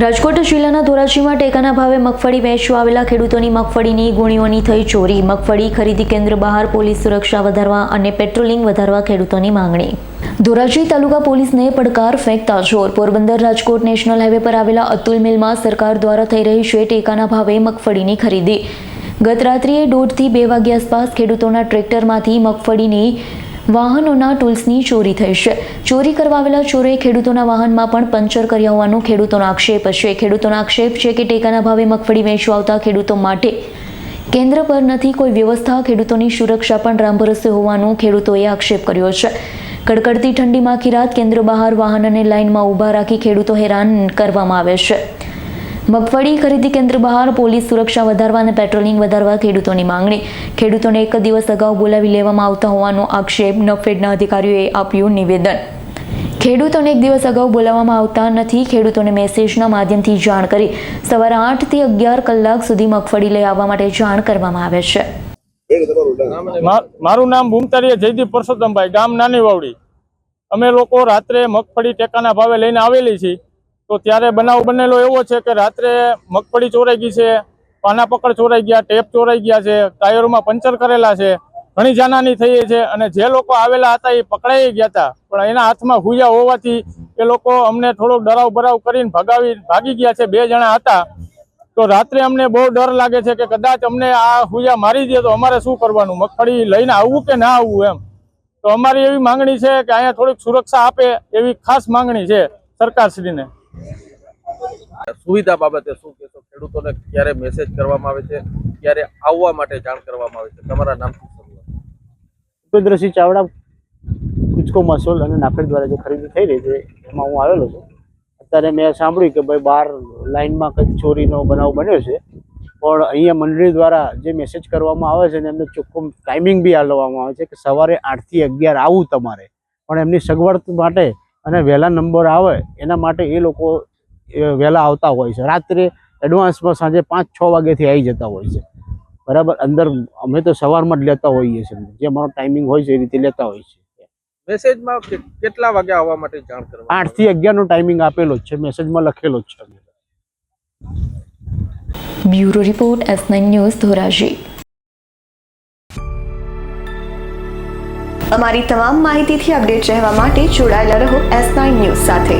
રાજકોટ જિલ્લાના ધોરાજીમાં ટેકાના ભાવે મગફળી વેચવા આવેલા ખેડૂતોની મગફળીની ગુણીઓની થઈ ચોરી. મગફળી ખરીદી કેન્દ્ર બહાર પોલીસ સુરક્ષા વધારવા અને પેટ્રોલિંગ વધારવા ખેડૂતોની માંગણી. ધોરાજી તાલુકા પોલીસને પડકાર ફેંકતા ચોર પોરબંદર રાજકોટ નેશનલ હાઈવે પર આવેલા અતુલ મિલમાં સરકાર દ્વારા થઈ રહી છે ટેકાના ભાવે મગફળીની ખરીદી. ગત રાત્રિએ દોઢથી બે વાગ્યા આસપાસ ખેડૂતોના ટ્રેક્ટરમાંથી મગફળીની વાહનોના ટૂલ્સની ચોરી થઈ છે. ચોરી કરવા આવેલા ચોરોએ ખેડૂતોના વાહનમાં પણ પંચર કર્યા હોવાનો ખેડૂતોનો આક્ષેપ છે. ખેડૂતોનો આક્ષેપ છે કે ટેકાના ભાવે મગફળી વેચવા આવતા ખેડૂતો માટે કેન્દ્ર પર નથી કોઈ વ્યવસ્થા. ખેડૂતોની સુરક્ષા પણ રામભરોસે હોવાનો ખેડૂતોએ આક્ષેપ કર્યો છે. કડકડતી ઠંડીમાં આખી રાત કેન્દ્ર બહાર વાહન અને લાઇનમાં ઊભા રાખી ખેડૂતો હેરાન કરવામાં આવે છે. મગફળી ખરીદી કેન્દ્ર બહાર, પોલીસ સુરક્ષા વધારવા અને પેટ્રોલિંગ વધારવા ખેડૂતોની માંગણી. ખેડૂતોને એક દિવસ અગાઉ બોલાવી લેવામાં આવતા હોવાનો આક્ષેપ નફેડના અધિકારીઓએ આપ્યું નિવેદન. ખેડૂતોને એક દિવસ અગાઉ બોલાવવામાં આવતા નથી. ખેડૂતોને મેસેજના માધ્યમથી જાણ કરી સવારે આઠથી અગિયાર કલાક સુધી મગફળી લઈ આવવા માટે જાણ કરવામાં આવે છે. મારું નામ ભૂમતારીય જયદીપ પરસોત્તમભાઈ ગામ નાની વાવડી અમે લોકો રાત્રે મગફળી ટેકાના ભાવે લઈને આવેલી છીએ. તો ત્યારે બનાવ બનેલો એવો છે કે રાત્રે મગફળી ચોરાઈ ગઈ છે પાના પકડ ચોરાઈ ગયા, ટેપ ચોરાઈ ગયા છે, ટાયરોમાં પંચર કરેલા છે, ઘણી જાનહાની થઈ છે અને જે લોકો આવેલા હતા એ પકડાઈ ગયા હતા. પણ એના હાથમાં હુયા હોવાથી એ લોકો અમને થોડોક ડરાવ બરાવ કરીને ભગાવી, ભાગી ગયા છે, બે જણા હતા. તો રાત્રે અમને બહુ ડર લાગે છે કે કદાચ અમને આ હુયા મારી દે તો અમારે શું કરવાનું? મગફળી લઈને આવવું કે ના આવવું એમ? તો અમારી એવી માંગણી છે કે અહીંયા થોડીક સુરક્ષા આપે એવી ખાસ માંગણી છે સરકારશ્રીને. સુવિધા બાબતે શું કહેશો? ખેડૂતોને ક્યારે મેસેજ કરવામાં આવે છે? ક્યારે આવવા માટે જાણ કરવામાં આવે છે? તમારા નામથી શરૂઆત. ભૂપેન્દ્રસિંહ ચાવડા, કુચકો મસોલ અને નાફેડ દ્વારા જે ખરીદી થઈ રહી છે, એમાં હું આવેલો છું. અત્યારે મેં સાંભળ્યું કે ભાઈ બહાર લાઇનમાં કંઈક ચોરીનો બનાવ બન્યો છે. પણ અહીંયા મંડળી દ્વારા જે મેસેજ કરવામાં આવે છે ને એમને ચોખ્ખું ટાઈમિંગ બી આલવામાં આવે છે કે સવારે આઠથી અગિયાર આવું તમારે. પણ એમની સગવડ માટે અને વહેલા નંબર આવે, એના માટે એ લોકો વહેલા આવતા હોય છે. રાત્રે એડવાન્સમાં સાંજે પાંચ છ વાગ્યાથી આવી જતા હોય છે. બરાબર? અંદર અમે તો સવારમાં જ લેતા હોઈએ છીએ. જે અમારો ટાઈમિંગ હોય છે એ રીતે લેતા હોઈએ છીએ. મેસેજમાં કેટલા વાગે આવવા માટે જાણ કરવા આઠથી અગિયાર નો ટાઈમિંગ આપેલો જ છે. મેસેજમાં લખેલો જ છે. Bureau report S nine news Dhoraji. અમારી તમામ માહિતીથી અપડેટ રહેવા માટે જોડાયેલા રહો એસ નાઇન ન્યૂઝ સાથે.